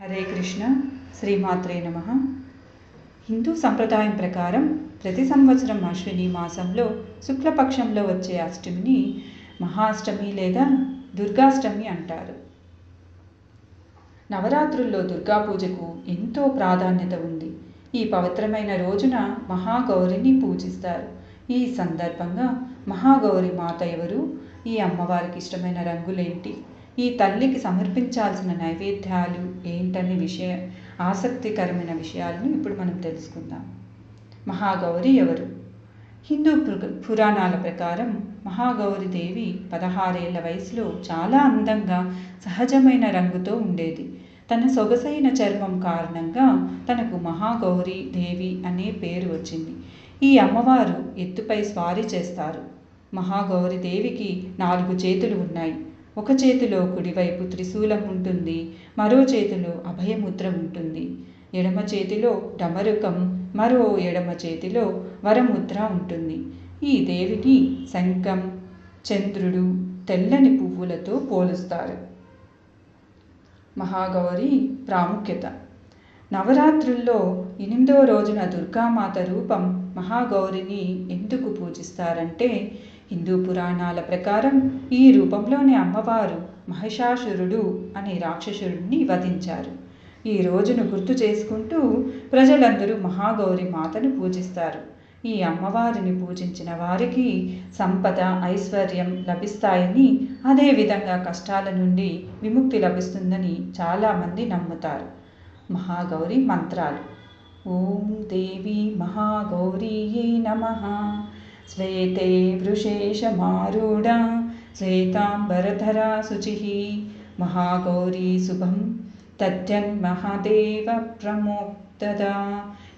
హరే కృష్ణ శ్రీమాత్రే నమ. హిందూ సంప్రదాయం ప్రకారం ప్రతి సంవత్సరం అశ్విని మాసంలో శుక్లపక్షంలో వచ్చే అష్టమిని మహాష్టమి లేదా దుర్గాష్టమి అంటారు. నవరాత్రుల్లో దుర్గా పూజకు ఎంతో ప్రాధాన్యత ఉంది. ఈ పవిత్రమైన రోజున మహాగౌరిని పూజిస్తారు. ఈ సందర్భంగా మహాగౌరి మాత ఎవరు? ఈ అమ్మవారికి ఇష్టమైన రంగులేంటి? ఈ తల్లికి సమర్పించాల్సిన నైవేద్యాలు ఏంటనే విషయ ఆసక్తికరమైన విషయాలను ఇప్పుడు మనం తెలుసుకుందాం. మహాగౌరి ఎవరు? హిందూ పు- పురాణాల ప్రకారం మహాగౌరి దేవి పదహారేళ్ళ వయసులో చాలా అందంగా సహజమైన రంగుతో ఉండేది. తన సొగసైన చర్మం కారణంగా తనకు మహాగౌరి దేవి అనే పేరు వచ్చింది. ఈ అమ్మవారు ఎత్తుపై స్వారీ చేస్తారు. మహాగౌరి దేవికి నాలుగు చేతులు ఉన్నాయి. ఒక చేతిలో కుడివైపు త్రిశూలం ఉంటుంది మరో చేతిలో అభయముద్ర ఉంటుంది. ఎడమ చేతిలో డమరుకం మరో ఎడమ చేతిలో వరముద్ర ఉంటుంది. ఈ దేవిని శంఖం చంద్రుడు తెల్లని పువ్వులతో పోలుస్తారు. మహాగౌరి ప్రాముఖ్యత. నవరాత్రుల్లో ఎనిమిదో రోజున దుర్గామాత రూపం మహాగౌరిని ఎందుకు పూజిస్తారంటే హిందూ పురాణాల ప్రకారం ఈ రూపంలోని అమ్మవారు మహిషాసురుడు అనే రాక్షసుడిని వధించారు. ఈ రోజును గుర్తు చేసుకుంటూ ప్రజలందరూ మహాగౌరి మాతను పూజిస్తారు. ఈ అమ్మవారిని పూజించిన వారికి సంపద ఐశ్వర్యం లభిస్తాయని అదేవిధంగా కష్టాల నుండి విముక్తి లభిస్తుందని చాలామంది నమ్ముతారు. మహాగౌరి మంత్రాలు. ఓం దేవి మహాగౌరీయే నమ. శ్వేతే వృషేషమారూఢ శ్వేతాంబరధరా శుచి మహాగౌరీ శుభం తత్యన్మహాదేవ ప్రమోక్తదా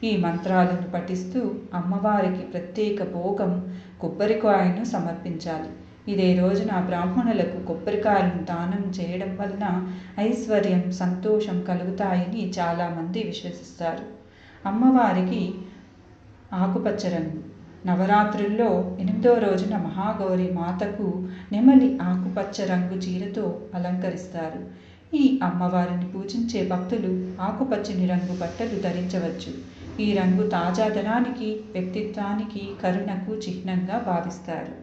ఈ మంత్రాలను పఠిస్తూ అమ్మవారికి ప్రత్యేక భోగం కొబ్బరికాయను సమర్పించాలి. ఇదే రోజున బ్రాహ్మణులకు కొబ్బరికాయలను దానం చేయడం వలన ఐశ్వర్యం సంతోషం కలుగుతాయని చాలామంది విశ్వసిస్తారు. అమ్మవారికి ఆకుపచ్చ రంగు నవరాత్రుల్లో ఎనిమిదో రోజున మహాగౌరి మాతకు నెమలి ఆకుపచ్చ రంగు చీరతో అలంకరిస్తారు. ఈ అమ్మవారిని పూజించే భక్తులు ఆకుపచ్చని రంగు బట్టలు ధరించవచ్చు. ఈ రంగు తాజాదనానికి వ్యక్తిత్వానికి కరుణకు చిహ్నంగా భావిస్తారు.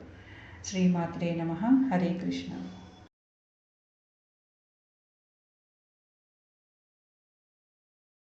శ్రీమాత్రే నమ. హరే కృష్ణ.